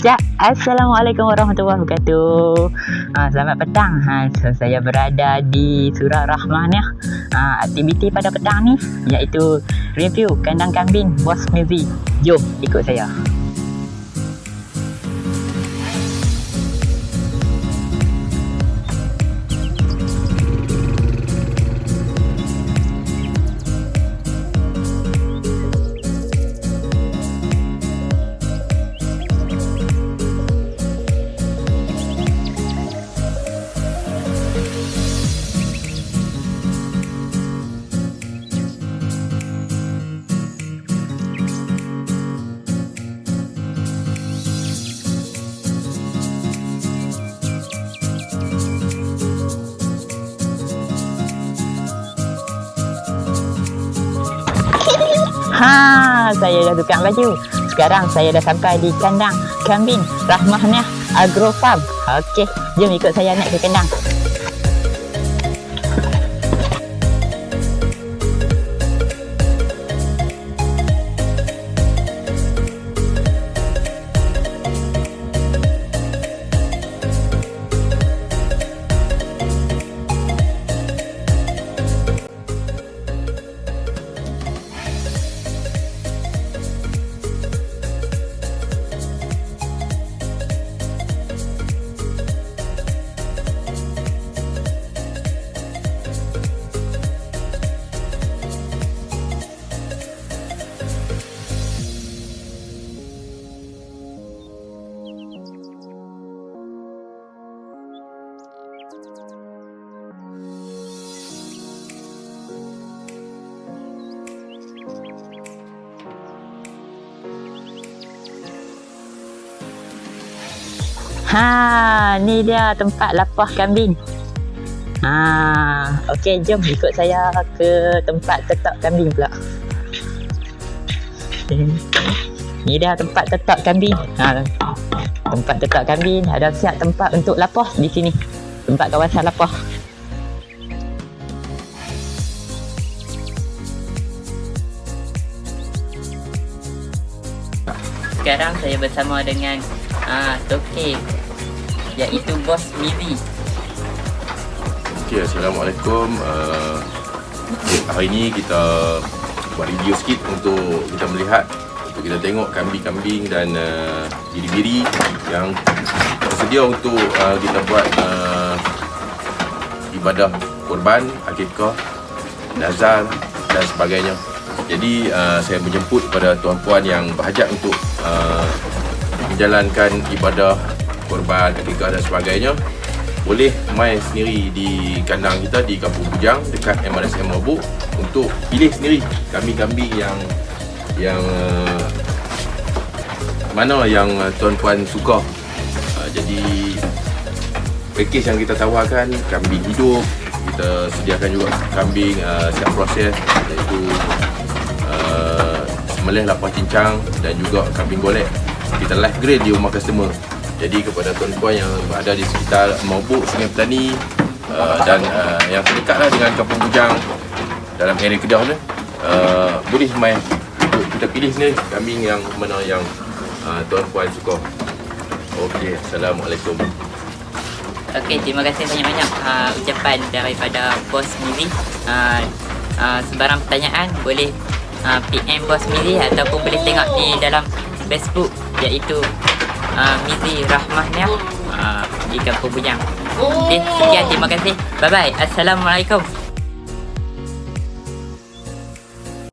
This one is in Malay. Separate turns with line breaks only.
Ya, Assalamualaikum warahmatullahi wabarakatuh. Ha, selamat petang. Ha, so, saya berada di Surah Rahman ya. Ha, aktiviti pada petang ni iaitu review kandang kambing Bos Mizi. Jom ikut saya. Ha, saya dah tukar baju. Sekarang saya dah sampai di kandang kambing Rahmahnya Agro Farm. Okey, jom ikut saya naik ke kandang. Ha, ni dia tempat lapah kambing. Ha, okey jom ikut saya ke tempat tetap kambing pula. Ni dia tempat tetap kambing. Ha, tempat tetap kambing ada siap tempat untuk lapah di sini. Tempat kawasan lapah. Sekarang saya bersama dengan ah Toke iaitu bos Mizi.
Okay, Assalamualaikum uh, okay, Hari ini kita buat review sikit untuk kita melihat Untuk kita tengok kambing-kambing dan uh, biri-biri yang tersedia untuk uh, kita buat uh, ibadah korban, akikah, nazar dan sebagainya Jadi uh, saya menjemput kepada tuan-puan yang berhajat untuk uh, menjalankan ibadah korban, akikah dan sebagainya boleh main sendiri di kandang kita di Kampung Bujang dekat MRSM Mabuk untuk pilih sendiri kambing-kambing yang yang uh, mana yang uh, tuan-puan suka. Uh, jadi pakej yang kita tawarkan kambing hidup, kita sediakan juga kambing uh, siap proses iaitu uh, sembelih lapar cincang dan juga kambing golek. Kita live grade di rumah customer. Jadi kepada tuan-tuan yang berada di sekitar Maubuk, Sungai Petani uh, dan uh, yang terdekatlah dengan Kampung Bujang dalam area Kedah ni, uh, boleh main untuk kita pilih sendiri kambing yang mana yang uh, tuan-puan suka. Okey, Assalamualaikum.
Okey, terima kasih banyak-banyak uh, ucapan daripada Bos Mizi. Uh, uh, sebarang pertanyaan boleh uh, PM Bos Mizi ataupun boleh tengok di dalam Facebook iaitu uh, Mizi Rahmahnya uh, di Kampung Bujang. Okey, sekian terima kasih. Bye bye. Assalamualaikum.